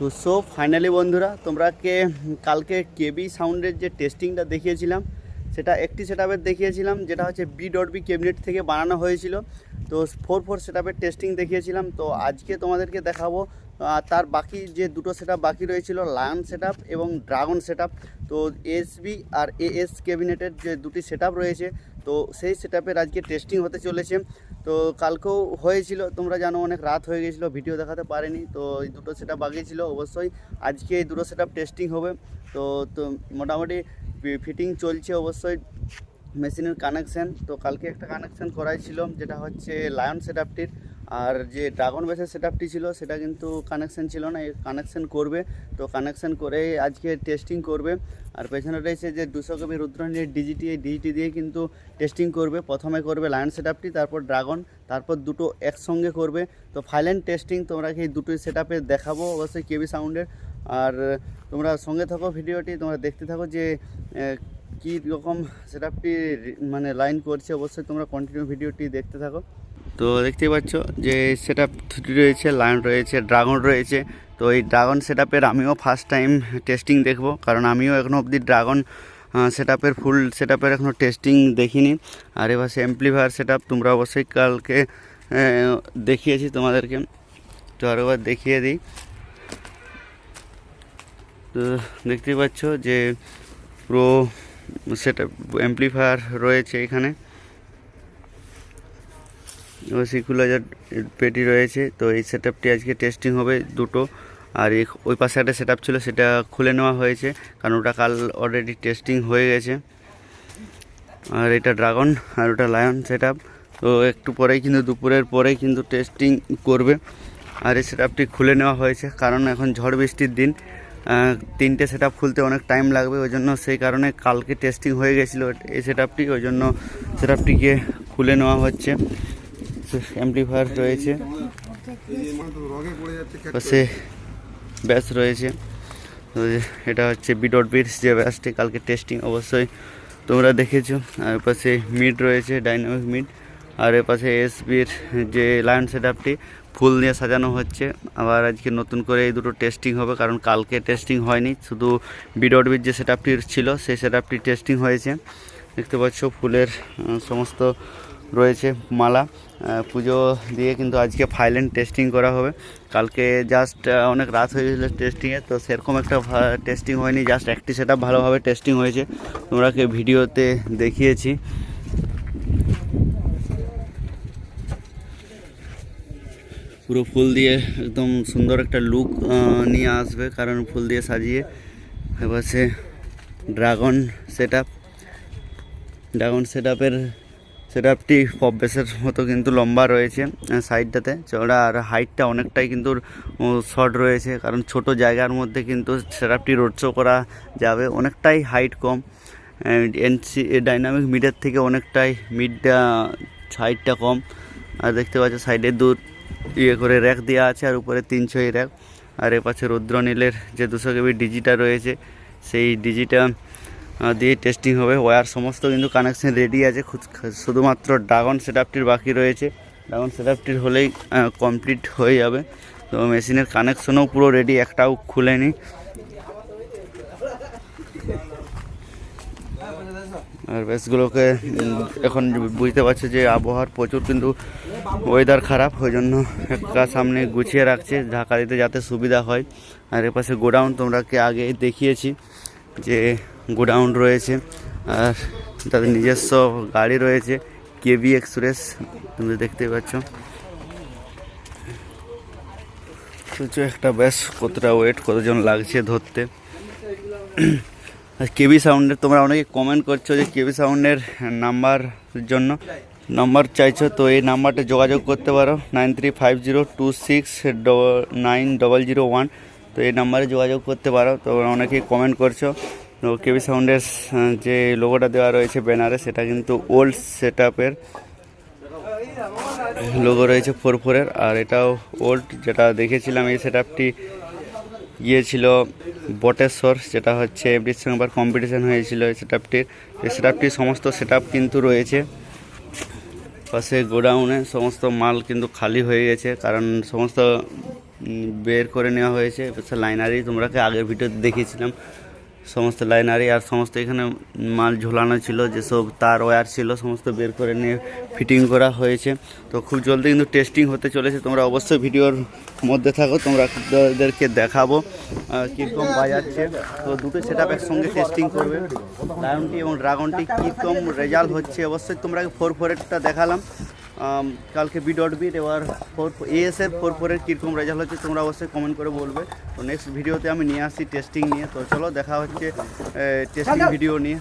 তো so finally বন্ধুরা তোমরা কে কালকে কেবি সাউন্ডের যে টেস্টিংটা দেখিয়েছিলাম, সেটা একটি সেট দেখিয়েছিলাম, যেটা হচ্ছে বি ডট বি ক্যাবিনেট থেকে বানানো হয়েছিল। তো ফোর ফোর সেট টেস্টিং দেখিয়েছিলাম, তো আজকে তোমাদেরকে দেখাবো তার বাকি যে দুটো সেটআপ বাকি রয়েছিল লায়ন সেটআপ এবং ড্রাগন সেটআপ তো এসবি আর এএস ক্যাবিনেটের যে দুটি সেটআপ রয়েছে, তো সেই সেটআপের আজকে টেস্টিং হতে চলেছে। তো কালকেও হয়েছিল, তোমরা জানো অনেক রাত হয়ে গেছিল ভিডিও দেখাতে পারিনি, তো এই দুটো সেটআপ বাকি ছিল, অবশ্যই আজকে এই দুটো সেটআপ টেস্টিং হবে। তো তো মোটামুটি ফিটিং চলছে অবশ্যই মেশিনের কানেকশান তো কালকে একটা কানেকশান করাই ছিল, যেটা হচ্ছে লায়ন সেটআপটির আর যে ড্রাগন বেসের সেটআপটি ছিল, সেটা কিন্তু কানেকশান ছিল না এই কানেকশান করবে। তো কানেকশান করে আজকে টেস্টিং করবে। আর পেছনে রয়েছে যে দুশো কবি রুদ্রনীর ডিজিটি এই ডিজিটি দিয়ে কিন্তু টেস্টিং করবে। প্রথমে করবে লায়ন সেটআপটি তারপর ড্রাগন তারপর দুটো একসঙ্গে করবে। তো ফাইলেন্ট টেস্টিং তোমরা এই দুটোই সেটআপে দেখাবো অবশ্যই কেবি সাউন্ডের আর তোমরা সঙ্গে থাকো ভিডিওটি, তোমরা দেখতে থাকো যে কী রকম সেটআপটি মানে লাইন করছে। অবশ্যই তোমরা কন্টিনিউ ভিডিওটি দেখতে থাকো। তো দেখতেই পাচ্ছ যে সেটআপ থ্রি রয়েছে লায়ন রয়েছে ড্রাগন রয়েছে। তো এই ড্রাগন সেটআপের আমিও ফার্স্ট টাইম টেস্টিং দেখব, কারণ আমিও এখনও অবধি ড্রাগন সেটআপের ফুল সেটআপের এখনও টেস্টিং দেখিনি। আর এবার অ্যাম্পলিফায়ার সেটআপ তোমরা অবশ্যই কালকে দেখিয়েছি তোমাদেরকে। তো আর এবার দেখিয়ে দিই। তো দেখতেই পাচ্ছ যে পুরো সেটা অ্যাম্পলিফায়ার রয়েছে এখানে। সিকুলাইজার পেটি রয়েছে, তো এই সেটআপটি আজকে টেস্টিং হবে দুটো। আর ওই পাশে একটা সেটআপ ছিল, সেটা খুলে নেওয়া হয়েছে, কারণ ওটা কাল অলরেডি টেস্টিং হয়ে গেছে। আর এটা ড্রাগন আর ওটা লায়ন সেটআপ তো একটু পরেই কিন্তু, দুপুরের পরেই কিন্তু টেস্টিং করবে। আর এই সেটআপটি খুলে নেওয়া হয়েছে, কারণ এখন ঝড় বৃষ্টির দিন। তিনটে সেটআপ খুলতে অনেক টাইম লাগবে, ওই জন্য সেই কারণে কালকে টেস্টিং হয়ে গেছিল। এই সেটআপটি ওই জন্য সেটআপটিকে খুলে নেওয়া হচ্ছে। অ্যাম্পলিফায়ার রয়েছে। পাশে ব্যাস রয়েছে। তো এটা হচ্ছে বি ডট বিটস যে ব্যাসটি কালকে টেস্টিং অবশ্যই তোমরা দেখেছ। আর পাশে মিড রয়েছে ডাইনামিক মিড আর এর পাশে এসবির যে লায়ন সেটআপটি ফুল দিয়ে সাজানো হচ্ছে। আবার আজকে নতুন করে এই দুটো টেস্টিং হবে, কারণ কালকে টেস্টিং হয়নি। শুধু বি ডট যে সেটআপটি ছিল, সেই সেটআপটি টেস্টিং হয়েছে। দেখতে পাচ্ছ, ফুলের সমস্ত রয়েছে মালা পুজো দিয়ে কিন্তু আজকে ফাইলেন টেস্টিং করা হবে। কালকে জাস্ট অনেক রাত হয়ে গেছিল টেস্টিংয়ে তো সেরকম একটা টেস্টিং হয়নি জাস্ট একটি সেটা ভালোভাবে টেস্টিং হয়েছে। তোমরাকে ভিডিওতে দেখিয়েছি। পুরো ফুল দিয়ে একদম সুন্দর একটা লুক নিয়ে আসবে, কারণ ফুল দিয়ে সাজিয়ে এবার সে dragon set up dragon set আপের সেট আপটি পপ মতো কিন্তু লম্বা রয়েছে সাইডটাতে চওড়া আর হাইটটা অনেকটাই কিন্তু শর্ট রয়েছে, কারণ ছোট জায়গার মধ্যে কিন্তু সেট আপটি রোড শো করা যাবে। অনেকটাই হাইট কম এনসি ডাইনামিক মিডের থেকে অনেকটাই মিডটা হাইটটা কম। আর দেখতে পাচ্ছ সাইডে দু ইয়ে করে র্যাক দেওয়া আছে, আর উপরে তিন ছয় র্যাক আর এ পাশে রুদ্রনীলের যে দুশো কেবি ডিজিটা রয়েছে, সেই ডিজিটা দিয়ে টেস্টিং হবে। ওয়্যার সমস্ত কিন্তু কানেকশন রেডি আছে। শুধুমাত্র ড্রাগন সেটআপটির বাকি রয়েছে। ড্রাগন সেটআপটির হলেই কমপ্লিট হয়ে যাবে। তো মেশিনের কানেকশনও পুরো রেডি একটাও খুলেনি। আর ব্যাসগুলোকে উম, এখন বুঝতে পারছে যে আবহাওয়ার প্রচুর কিন্তু ওয়েদার খারাপ। ওই জন্য একটা সামনে গুছিয়ে রাখছে ঢাকা দিতে যাতে সুবিধা হয়। আর এপাশে গোডাউন তোমরাকে আগে দেখিয়েছি যে গোডাউন রয়েছে। আর তাদের নিজস্ব গাড়ি রয়েছে, কেবি এক্সপ্রেস, তুমি দেখতে পাচ্ছ। সূর্য একটা বেশ কতটা ওয়েট, কতজন লাগছে ধরতে। কেবি সাউন্ডের তোমরা অনেকে কমেন্ট করছ যে কেবি সাউন্ডের নাম্বার জন্য। নাম্বার চাইছো তো এই নাম্বারটা যোগাযোগ করতে পারো nine three five zero two six nine double zero one তো এই নাম্বারে যোগাযোগ করতে পারো, তো অনেকেই কমেন্ট করছ। কেবি সাউন্ডের যে লোগোটা দেওয়া রয়েছে ব্যানারে, সেটা কিন্তু ওল্ড সেট আপের লোগো রয়েছে ফোর ফোরের আর এটাও ওল্ড যেটা দেখেছিলাম এই সেট আপটি গিয়েছিল বটেশ্বর, যেটা হচ্ছে ডিসেম্বর কম্পিটিশন হয়েছিল এই সেট আপটির এই সেট আপটির সমস্ত সেট আপ কিন্তু রয়েছে। পাশে গোডাউনে সমস্ত মাল কিন্তু খালি হয়ে গেছে, কারণ সমস্ত বের করে নেওয়া হয়েছে। লাইনারি তোমরাকে আগের ভিডিওতে দেখিয়েছিলাম। সমস্ত লাইনারি আর সমস্ত এখানে মাল ঝোলানো ছিল, যেসব তার ওয়্যার ছিল, সমস্ত বের করে নিয়ে ফিটিং করা হয়েছে। তো খুব জলদি কিন্তু টেস্টিং হতে চলেছে। তোমরা অবশ্যই ভিডিওর মধ্যে থাকো, তোমরা ওদেরকে দেখাবো কীরকম বাজাচ্ছে। তো দুটো সেট আপ একসঙ্গে টেস্টিং করবে। লায়নটি এবং ড্রাগনটি কীরকম রেজাল্ট হচ্ছে? অবশ্যই তোমরা ফোর ফোরেরটা দেখালাম। কালকে বি ডট বিট এবার ফোর এএসএর ফোর ফোরের কীরকম রেজাল্ট হচ্ছে তোমরা অবশ্যই কমেন্ট করে বলবে। তো নেক্সট ভিডিওতে আমি নিয়ে আসছি টেস্টিং নিয়ে। তো চলো দেখা হচ্ছে টেস্টিং ভিডিও নিয়ে।